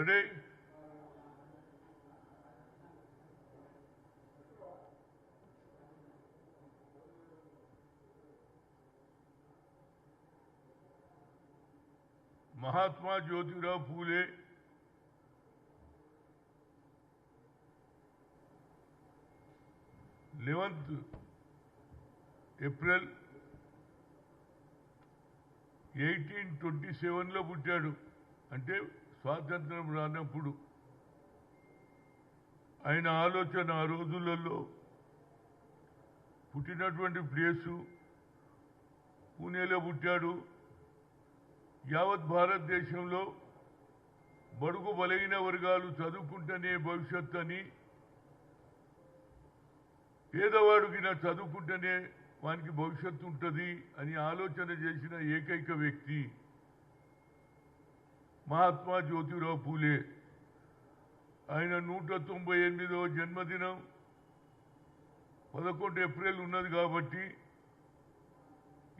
Ready Mahatma Jyotirao Phule eleventh April eighteen twenty సెవెన్లో పుట్టాడు. అంటే స్వాతంత్రం రానప్పుడు ఆయన ఆలోచన ఆ రోజులలో పుట్టినటువంటి ప్లేసు పూణేలో పుట్టాడు. యావత్ భారతదేశంలో బడుగు బలైన వర్గాలు చదువుకుంటేనే భవిష్యత్ అని పేదవాడికి నా చదువుకుంటేనే వానికి భవిష్యత్తు ఉంటుంది అని ఆలోచన చేసిన ఏకైక వ్యక్తి మహాత్మా జ్యోతిరావు పూలే. ఆయన నూట తొంభై ఎనిమిదవ జన్మదినం. పదకొండు ఏప్రిల్ ఉన్నది కాబట్టి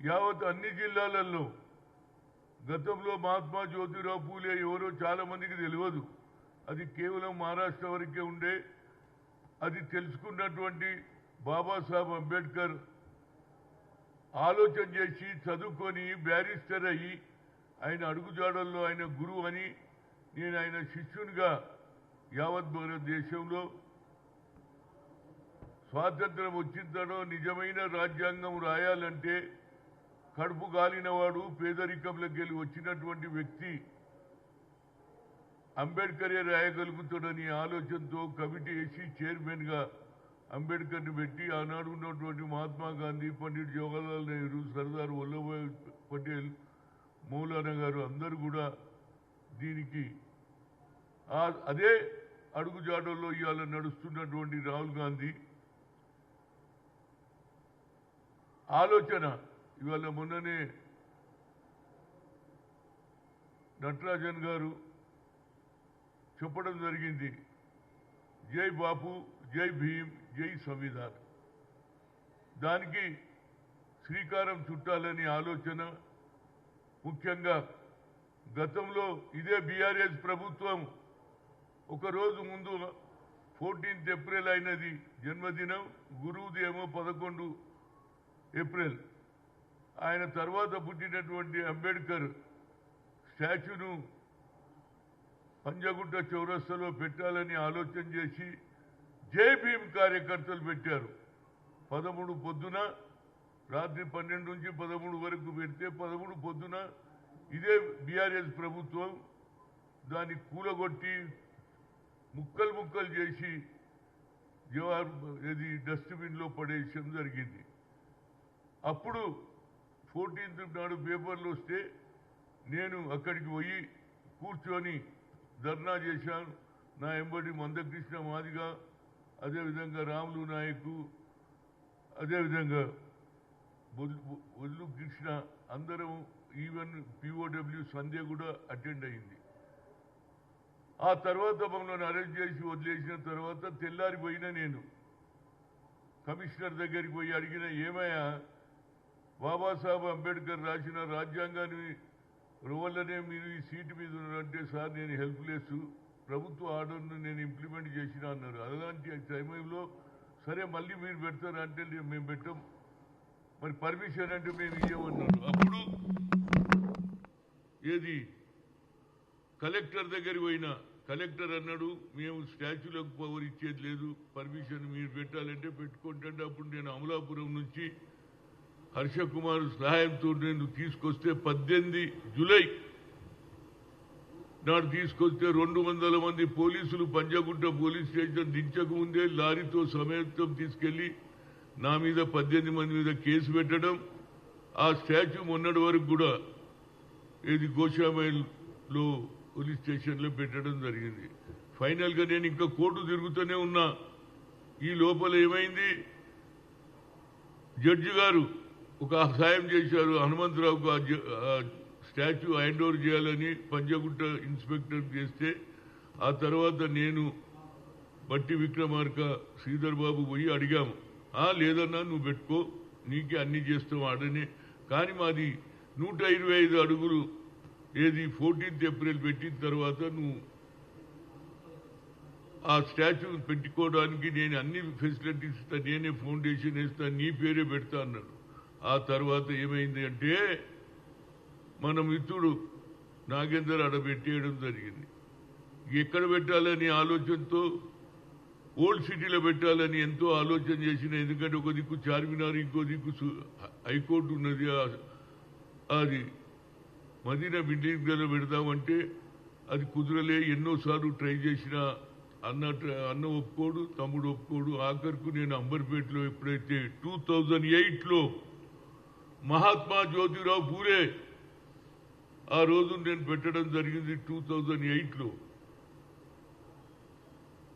యావత్ అన్ని జిల్లాలలో గతంలో మహాత్మా జ్యోతిరావు పూలే ఎవరో చాలా మందికి తెలియదు. అది కేవలం మహారాష్ట్ర వరకే ఉండే. అది తెలుసుకున్నటువంటి బాబాసాహెబ్ అంబేద్కర్ ఆలోచన చేసి చదువుకొని బ్యారిస్టర్ అయ్యి ఆయన అడుగుజాడల్లో ఆయన గురువు అని నేను ఆయన శిష్యునిగా యావత్ భారతదేశంలో స్వాతంత్రం వచ్చిందనో నిజమైన రాజ్యాంగం రాయాలంటే కడుపు గాలినవాడు పేదరికంలోకి వెళ్ళి వచ్చినటువంటి వ్యక్తి అంబేద్కరే రాయగలుగుతాడని ఆలోచనతో కమిటీ వేసి చైర్మన్గా అంబేద్కర్ని పెట్టి ఆనాడు ఉన్నటువంటి మహాత్మా గాంధీ పండిట్ జవహర్లాల్ నెహ్రూ సర్దార్ వల్లభాయ్ పటేల్ మౌలానా గారు అందరూ కూడా దీనికి అదే అడుగుజాడల్లో ఇవాళ నడుస్తున్నటువంటి రాహుల్ గాంధీ ఆలోచన. ఇవాళ మొన్ననే నటరాజన్ గారు చెప్పడం జరిగింది. జై బాపు జై భీమ్ జై సంవిధాన్. దానికి శ్రీకారం చుట్టాలని ఆలోచన. ముఖ్యంగా గతంలో ఇదే బీఆర్ఎస్ ప్రభుత్వం ఒక రోజు ముందు ఫోర్టీన్త్ ఏప్రిల్ అయినది జన్మదినం గురువుది ఏమో పదకొండు ఏప్రిల్. ఆయన తర్వాత పుట్టినటువంటి అంబేద్కర్ స్టాచ్యూను పంజగుట్ట చౌరస్తలో పెట్టాలని ఆలోచన చేసి జై భీమ్ కార్యకర్తలు పెట్టారు. పదమూడు పొద్దున రాత్రి పన్నెండు నుంచి పదమూడు వరకు పెడితే పదమూడు పొద్దున ఇదే బీఆర్ఎస్ ప్రభుత్వం దాన్ని కూలగొట్టి ముక్కలు ముక్కలు చేసి జవహర్ ఇది డస్ట్బిన్లో పడేయడం జరిగింది. అప్పుడు ఫోర్టీన్త్ నాడు పేపర్లు వస్తే నేను అక్కడికి పోయి కూర్చొని ధర్నా చేశాను. నా ఎంబడి మందకృష్ణ మాదిగా అదేవిధంగా రాములు నాయకు అదేవిధంగా ఒల్లు కృష్ణ అందరం ఈవెన్ పిఓడబ్ల్యూ సంధ్య కూడా అటెండ్ అయింది. ఆ తర్వాత మమ్మల్ని అరెస్ట్ చేసి వదిలేసిన తర్వాత తెల్లారిపోయినా నేను. కమిషనర్ దగ్గరికి పోయి అడిగిన ఏమయ్యా బాబాసాహెబ్ అంబేద్కర్ రాసిన రాజ్యాంగాన్ని వల్లనే మీరు ఈ సీటు మీద ఉన్నారంటే సార్ నేను హెల్ప్లెస్. ప్రభుత్వ ఆర్డర్ను నేను ఇంప్లిమెంట్ చేసిన అన్నారు. అలాంటి సమయంలో సరే మళ్ళీ మీరు పెడతారంటే మేము పెట్టాం. మరి పర్మిషన్ అంటే మేము ఇవ్వమన్నారు అప్పుడు ఏది? కలెక్టర్ దగ్గరికి పోయినా కలెక్టర్ అన్నాడు మేము స్టాచ్యూలకు పవర్ ఇచ్చేది లేదు పర్మిషన్ మీరు పెట్టాలంటే పెట్టుకుంటే అప్పుడు నేను అమలాపురం నుంచి హర్ష కుమార్ సహాయంతో నేను తీసుకొస్తే పద్దెనిమిది జూలై నాడు తీసుకొస్తే రెండు వందల మంది పోలీసులు పంజగుట్ట పోలీస్ స్టేషన్ దించకముందే లారీతో సమేతం తీసుకెళ్ళి నా మీద పద్దెనిమిది మంది మీద కేసు పెట్టడం ఆ స్టాచ్యూ మొన్నటి వరకు కూడా ఇది గోషామైల్లో పోలీస్ స్టేషన్లో పెట్టడం జరిగింది. ఫైనల్గా నేను ఇంకా కోర్టు తిరుగుతూనే ఉన్నా. ఈ లోపల ఏమైంది? జడ్జి గారు ఒక సాయం చేశారు. హనుమంతరావుకు ఆ జ- స్టాచ్యూ హ్యాండ్ ఓవర్ చేయాలని పంజగుట్ట ఇన్స్పెక్టర్ చేస్తే ఆ తర్వాత నేను బట్టి విక్రమార్క శ్రీధర్ బాబు పోయి అడిగాము. లేదన్నా నువ్వు పెట్టుకో. నీకే అన్ని చేస్తావు ఆడనే కానీ మాది నూట ఇరవై ఐదు అడుగులు. ఏది ఫోర్టీన్త్ ఏప్రిల్ పెట్టిన తర్వాత నువ్వు ఆ స్టాచ్యూ పెట్టుకోవడానికి నేను అన్ని ఫెసిలిటీస్ ఇస్తాను నేనే ఫౌండేషన్ వేస్తాను నీ పేరే పెడతా అన్నాడు. ఆ తర్వాత ఏమైంది అంటే మన మిత్రుడు నాగేందర్ ఆడ పెట్టేయడం జరిగింది. ఎక్కడ పెట్టాలని ఆలోచనతో ఓల్డ్ సిటీలో పెట్టాలని ఎంతో ఆలోచన చేసిన ఎందుకంటే ఒక దిక్కు చార్మినార్ ఇంకో దిక్కు సు- హైకోర్టు ఉన్నది. అది మదీనా బిల్డింగ్ దగ్గర పెడదామంటే అది కుదరలే. ఎన్నోసార్లు ట్రై చేసిన అన్న ట్ర- అన్న ఒప్పుకోడు తమ్ముడు ఒప్పుకోడు. ఆఖరుకు నేను అంబర్పేటలో ఎప్పుడైతే టూ థౌజండ్ ఎయిట్లో మహాత్మా జ్యోతిరావు పూరే ఆ రోజు నేను పెట్టడం జరిగింది టూ థౌజండ్ ఎయిట్లో.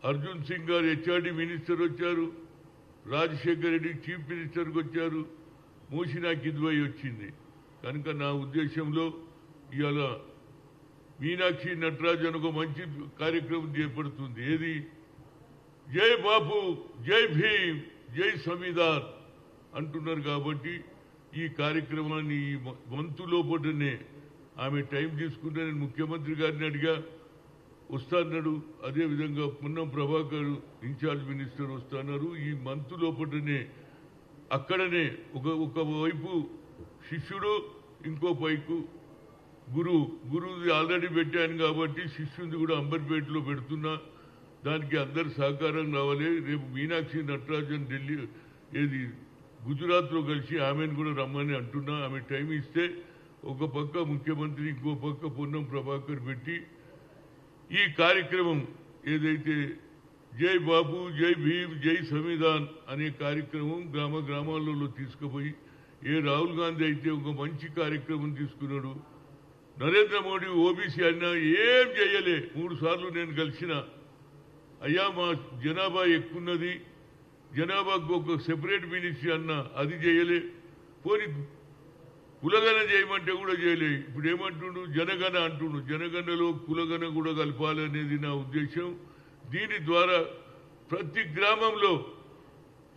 అర్జున్ సింగ్ గారు హెచ్ఆర్డి మినిస్టర్ వచ్చారు రాజశేఖర్ రెడ్డి చీఫ్ మినిస్టర్కి వచ్చారు మూసినా కిద్వై వచ్చింది. కనుక నా ఉద్దేశంలో ఇవాళ మీనాక్షి నటరాజన్ ఒక మంచి కార్యక్రమం చేపడుతుంది. ఏది? జై బాపు జై భీమ్ జై సంవిధాన్ అంటున్నారు కాబట్టి ఈ కార్యక్రమాన్ని ఈ మ- మంతు ఆమె టైం తీసుకుంటే నేను ముఖ్యమంత్రి గారిని అడిగా వస్తాన్నాడు అదేవిధంగా పున్నం ప్రభాకర్ ఇన్ఛార్జ్ మినిస్టర్ వస్తున్నారు. ఈ మంత్ లోపటనే అక్కడనే ఒక ఒక వైపు శిష్యుడు ఇంకో పైకు గురువు గురువుది ఆల్రెడీ పెట్టాను కాబట్టి శిష్యుని కూడా అంబర్పేటలో పెడుతున్నా. దానికి అందరు సహకారం రావాలి రేపు మీనాక్షి నటరాజన్ ఢిల్లీ ఏది గుజరాత్లో కలిసి ఆమెను కూడా రమ్మని అంటున్నా. ఆమె టైం ఇస్తే ఒక పక్క ముఖ్యమంత్రి ఇంకో పక్క పొన్నం ప్రభాకర్ పెట్టి ఈ కార్యక్రమం ఏదైతే జై బాబు జై భీమ్ జై సంవిధాన్ అనే కార్యక్రమం గ్రామ గ్రామాలలో తీసుకుపోయి ఏ రాహుల్ గాంధీ అయితే ఒక మంచి కార్యక్రమం తీసుకున్నాడు నరేంద్ర మోడీ ఓబీసీ అన్నా ఏం చేయలే. మూడు సార్లు నేను కలిసిన అయ్యా మా జనాభా ఎక్కున్నది జనాభాకు ఒక సెపరేట్ మినిస్ట్రీ అన్న అది చేయలే. పోనీ కులగన చేయమంటే కూడా చేయలే. ఇప్పుడు ఏమంటుండు? జనగణ అంటుండు. జనగణలో కులగణ కూడా కలపాలనేది నా ఉద్దేశం. దీని ద్వారా ప్రతి గ్రామంలో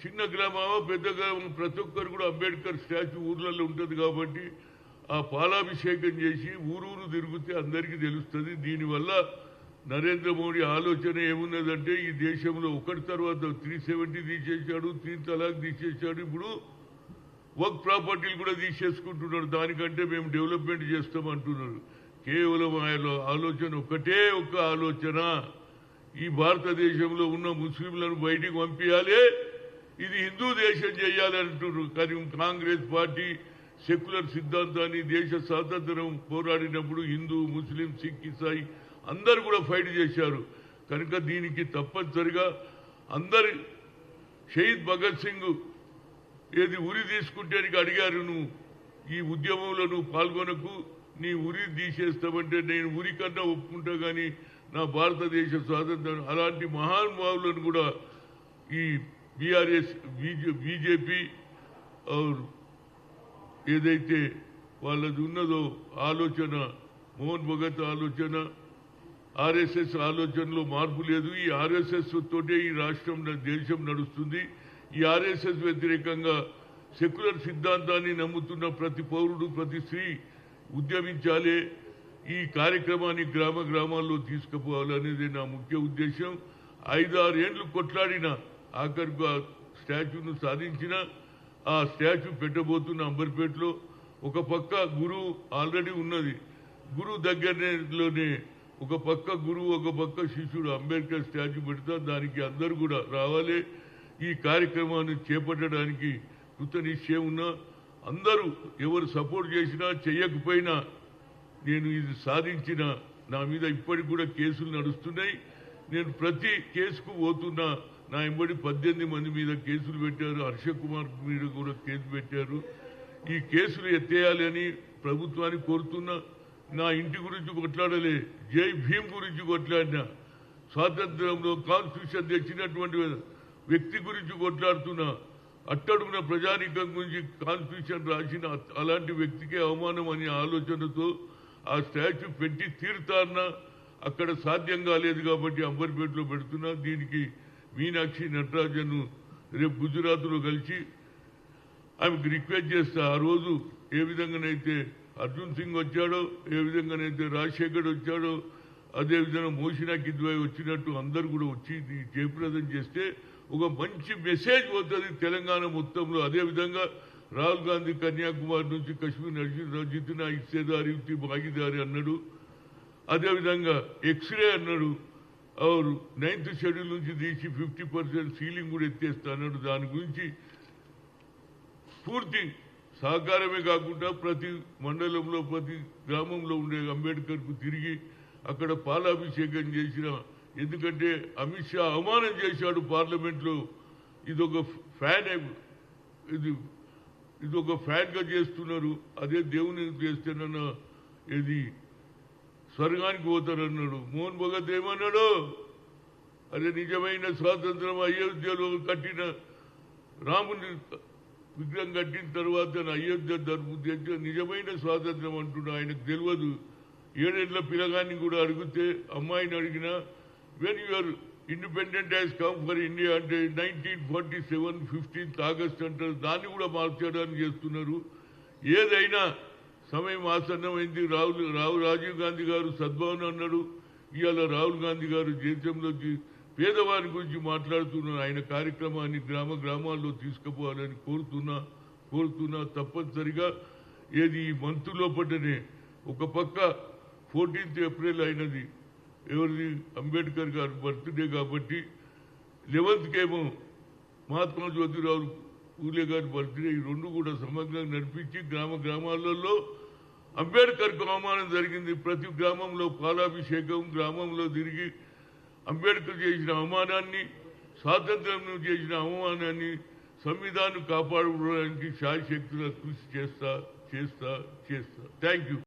చిన్న గ్రామమా పెద్ద గ్రామం ప్రతి ఒక్కరు కూడా అంబేద్కర్ స్టాచ్యూ ఊర్లలో ఉంటుంది కాబట్టి ఆ పాలాభిషేకం చేసి ఊరూరు తిరిగితే అందరికీ తెలుస్తుంది. దీనివల్ల నరేంద్ర మోడీ ఆలోచన ఏమున్నదంటే ఈ దేశంలో ఒకటి తర్వాత త్రీ సెవెంటీ తీసేశాడు త్రీ తలాక్ తీసేశాడు. ఇప్పుడు వర్క్ ప్రాపర్టీలు కూడా తీసేసుకుంటున్నారు. దానికంటే మేము డెవలప్మెంట్ చేస్తాం అంటున్నారు కేవలం ఆయన ఆలోచన ఒకటే ఒక ఆలోచన. ఈ భారతదేశంలో ఉన్న ముస్లింలను బయటికి పంపించాలి. ఇది హిందూ దేశం చేయాలి అంటున్నారు. కానీ కాంగ్రెస్ పార్టీ సెక్యులర్ సిద్ధాంతాన్ని దేశ స్వాతంత్రం పోరాడినప్పుడు హిందూ ముస్లిం సిక్ ఇసాయి అందరు కూడా ఫైట్ చేశారు. కనుక దీనికి తప్పనిసరిగా అందరి షహీద్ భగత్ సింగ్ ఏది ఉరి తీసుకుంటానికి అడిగారు నువ్వు? ఈ ఉద్యమంలో నువ్వు పాల్గొనకు నీ ఉరి తీసేస్తామంటే నేను ఉరి కన్నా ఒప్పుకుంటా కానీ నా భారతదేశ స్వాతంత్రం అలాంటి మహానుభావులను కూడా ఈ బీఆర్ఎస్ బీజేపీ ఏదైతే వాళ్ళది ఉన్నదో ఆలోచన మోహన్ భగత్ ఆలోచన ఆర్ఎస్ఎస్ ఆలోచనలో మార్పు లేదు. ఈ ఆర్ఎస్ఎస్ తోటే ఈ రాష్ట్రం దేశం నడుస్తుంది. ఈ ఆర్ఎస్ఎస్ వ్యతిరేకంగా సెక్యులర్ సిద్ధాంతాన్ని నమ్ముతున్న ప్రతి పౌరుడు ప్రతి స్త్రీ ఉద్యమించాలి ఈ కార్యక్రమాన్ని గ్రామ గ్రామాల్లో తీసుకుపోవాలనేది నా ముఖ్య ఉద్దేశం. ఐదారు ఏండ్లు కొట్లాడిన ఆఖరికు ఆ స్టాచ్యూను సాధించిన ఆ స్టాచ్యూ పెట్టబోతున్న అంబర్పేటలో ఒక పక్క గురువు ఆల్రెడీ ఉన్నది. గురువు దగ్గరలోనే ఒక పక్క గురువు ఒక పక్క శిష్యుడు అంబేద్కర్ స్టాచ్యూ పెడతా దానికి అందరు కూడా రావాలి. ఈ కార్యక్రమాన్ని చేపట్టడానికి కృత నిశ్చయం ఉన్నా అందరూ ఎవరు సపోర్ట్ చేసినా చేయకపోయినా నేను ఇది సాధించిన నా మీద ఇప్పటికి కూడా కేసులు నడుస్తున్నాయి. నేను ప్రతి కేసుకు పోతున్నా. నా ఎంబడి పద్దెనిమిది మంది మీద కేసులు పెట్టారు. హర్ష కుమార్ మీద కూడా కేసు పెట్టారు. ఈ కేసులు ఎత్తేయాలి అని ప్రభుత్వాన్ని కోరుతున్నా. నా ఇంటి గురించి కొట్లాడలే. జై భీమ్ గురించి కొట్లాడినా. స్వాతంత్రంలో కాన్స్టిట్యూషన్ తెచ్చినటువంటి వ్యక్తి గురించి కొట్లాడుతున్నా అట్టడుగున ప్రజానీకం గురించి కాన్స్టిట్యూషన్ రాసిన అలాంటి వ్యక్తికే అవమానం అనే ఆలోచనతో ఆ స్టాచ్యూ పెట్టి తీరుతారన్నా అక్కడ సాధ్యం కాలేదు కాబట్టి అంబర్పేటలో పెడుతున్నా. దీనికి మీనాక్షి నటరాజన్ రేపు గుజరాత్లో కలిసి ఆమెకు రిక్వెస్ట్ చేస్తా. ఆ రోజు ఏ విధంగానైతే అర్జున్ సింగ్ వచ్చాడో ఏ విధంగానైతే రాజశేఖర్ వచ్చాడో అదేవిధంగా మోషినా కిద్వాయి వచ్చినట్టు అందరు కూడా వచ్చి జయప్రదం చేస్తే ఒక మంచి మెసేజ్ పోతుంది తెలంగాణ మొత్తంలో. అదేవిధంగా రాహుల్ గాంధీ కన్యాకుమారి నుంచి కశ్మీర్ నడిచిన జితిన ఇచ్చేదారి యుక్తి భాగీదారి అన్నాడు. అదేవిధంగా ఎక్స్రే అన్నాడు. అవరు నైన్త్ షెడ్యూల్ నుంచి తీసి ఫిఫ్టీ పర్సెంట్ సీలింగ్ కూడా ఎత్తేస్తా అన్నాడు. దాని గురించి పూర్తి సహకారమే కాకుండా ప్రతి మండలంలో ప్రతి గ్రామంలో ఉండే అంబేద్కర్కు తిరిగి అక్కడ పాలాభిషేకం చేసిన ఎందుకంటే అమిత్ షా అవమానం చేశాడు పార్లమెంట్లో. ఇదొక ఫ్యాన్ ఇది ఇది ఒక ఫ్యాన్గా చేస్తున్నారు. అదే దేవుని చేస్తేనన్న ఇది స్వర్గానికి పోతారన్నాడు. మోహన్ భగత్ ఏమన్నాడు? అదే నిజమైన స్వాతంత్రం అయోధ్యలో కట్టిన రాముని విగ్రహం కట్టిన తర్వాత అయోధ్య ధర్మ నిజమైన స్వాతంత్రం అంటున్నా ఆయనకు తెలియదు. ఏడేళ్ళ పిల్లగాన్ని కూడా అడిగితే అమ్మాయిని అడిగినా when your independent has come for India అంటే nineteen forty seven fifteenth August అంటారు. దాన్ని కూడా మార్చడానికి చేస్తున్నారు. ఏదైనా సమయం ఆసన్నమైంది. రాహుల్ రాహుల్ రాజీవ్ గాంధీ గారు సద్భావన అన్నాడు. ఇవాళ రాహుల్ గాంధీ గారు దేశంలోకి పేదవారి గురించి మాట్లాడుతున్నారు. ఆయన కార్యక్రమాన్ని గ్రామ గ్రామాల్లో తీసుకుపోవాలని కోరుతున్నా కోరుతున్నా తప్పనిసరిగా ఏది ఈ మంత్ లోపలనే ఒక పక్క ఫోర్టీన్త్ ఏప్రిల్ అయినది. ఎవరిది అంబేద్కర్ గారు బర్త్డే కాబట్టి లెవెన్త్కేమో మహాత్మా జ్యోతిరావు పూలే గారి బర్త్డే. ఈ రెండు కూడా సమగ్రంగా నడిపించి గ్రామ గ్రామాలలో అంబేద్కర్కు అవమానం జరిగింది. ప్రతి గ్రామంలో పాలాభిషేకం గ్రామంలో తిరిగి అంబేద్కర్ చేసిన అవమానాన్ని స్వాతంత్రం చేసిన అవమానాన్ని సంవిధానం కాపాడుకోవడానికి శాయశక్తుల కృషి చేస్తా చేస్తా చేస్తా. Thank you